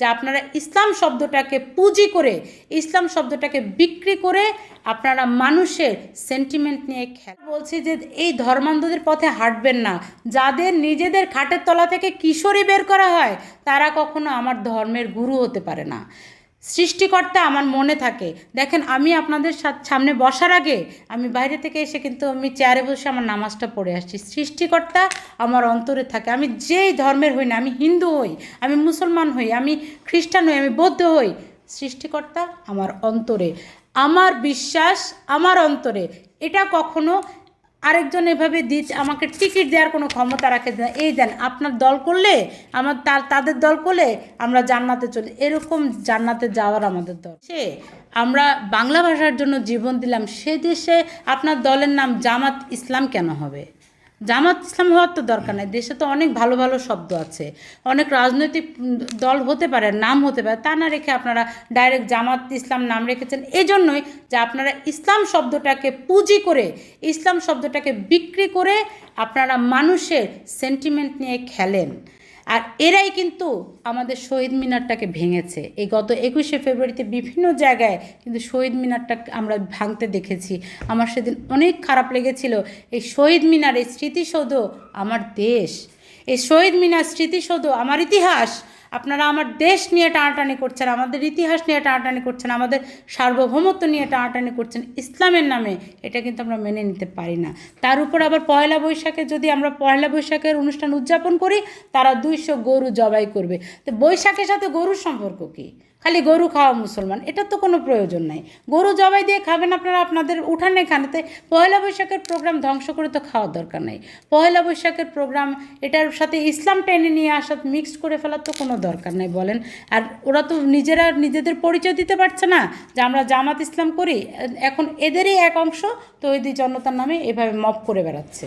যে আপনারা ইসলাম শব্দটাকে পুঁজি করে, ইসলাম শব্দটাকে বিক্রি করে আপনারা মানুষের সেন্টিমেন্ট নিয়ে খেলা বলছি যে এই ধর্মান্ধদের পথে হাঁটবেন না। যাদের নিজেদের খাটের তলা থেকে কিশোরী বের করা হয়, তারা কখনো আমার ধর্মের গুরু হতে পারে না। সৃষ্টিকর্তা আমার মনে থাকে। দেখেন, আমি আপনাদের সামনে বসার আগে আমি বাইরে থেকে এসে কিন্তু আমি চেয়ারে বসে আমার নামাজটা পড়ে আসছি। সৃষ্টিকর্তা আমার অন্তরে থাকে। আমি যেই ধর্মের হই না, আমি হিন্দু হই, আমি মুসলমান হই, আমি খ্রিস্টান হই, আমি বৌদ্ধ হই, সৃষ্টিকর্তা আমার অন্তরে। আমার বিশ্বাস আমার অন্তরে। এটা কখনো আরেকজন এভাবে দিচ্ছে আমাকে টিকিট দেওয়ার কোনো ক্ষমতা রাখে না। এই দেন, আপনার দল করলে, আমার তার, তাদের দল করলে আমরা জান্নাতে চলি এরকম জান্নাতে যাওয়ার আমাদের দল। সে আমরা বাংলা ভাষার জন্য জীবন দিলাম, সে দেশে আপনার দলের নাম জামাত ইসলাম কেন হবে? জামাত ইসলাম হওয়ার তো দরকার নেই। দেশে তো অনেক ভালো ভালো শব্দ আছে। অনেক রাজনৈতিক দল হতে পারে, নাম হতে পারে, তা না রেখে আপনারা ডাইরেক্ট জামাত ইসলাম নাম রেখেছেন। এই জন্যই যে আপনারা ইসলাম শব্দটাকে পুঁজি করে, ইসলাম শব্দটাকে বিক্রি করে আপনারা মানুষের সেন্টিমেন্ট নিয়ে খেলেন। আর এরাই কিন্তু আমাদের শহীদ মিনারটাকে ভেঙেছে। এই গত একুশে ফেব্রুয়ারিতে বিভিন্ন জায়গায় কিন্তু শহীদ মিনারটা আমরা ভাঙতে দেখেছি। আমার সেদিন অনেক খারাপ লেগেছিল। এই শহীদ মিনার এই স্মৃতিসৌধ আমার দেশ। এই শহীদ মিনার স্মৃতিসৌধ আমার ইতিহাস। আপনারা আমার দেশ নিয়ে টানাটানি করছেন, আমাদের ইতিহাস নিয়ে টানাটানি করছেন, আমাদের সার্বভৌমত্ব নিয়ে টানাটানি করছেন, ইসলামের নামে এটা কিন্তু আমরা মেনে নিতে পারি না। তার উপর আবার পয়লা বৈশাখে যদি আমরা পয়লা বৈশাখের অনুষ্ঠান উদযাপন করি, তারা দুইশো গরু জবাই করবে। তো বৈশাখের সাথে গরুর সম্পর্ক কী? খালি গরু খাওয়া মুসলমান এটার তো কোনো প্রয়োজন নাই। গরু জবাই দিয়ে খাবেন আপনারা আপনাদের উঠানে খানেতে, পয়লা বৈশাখের প্রোগ্রাম ধ্বংস করে তো খাওয়ার দরকার নাই। পয়লা বৈশাখের প্রোগ্রাম, এটার সাথে ইসলাম টেনে নিয়ে আসা মিক্সড করে ফেলার তো কোনো দরকার নাই বলেন। আর ওরা তো নিজেরা নিজেদের পরিচয় দিতে পারছে না, যে আমরা জামাত ইসলাম করি, এখন এদেরই এক অংশ তৈরি জনতার নামে এভাবে মপ করে বেড়াচ্ছে।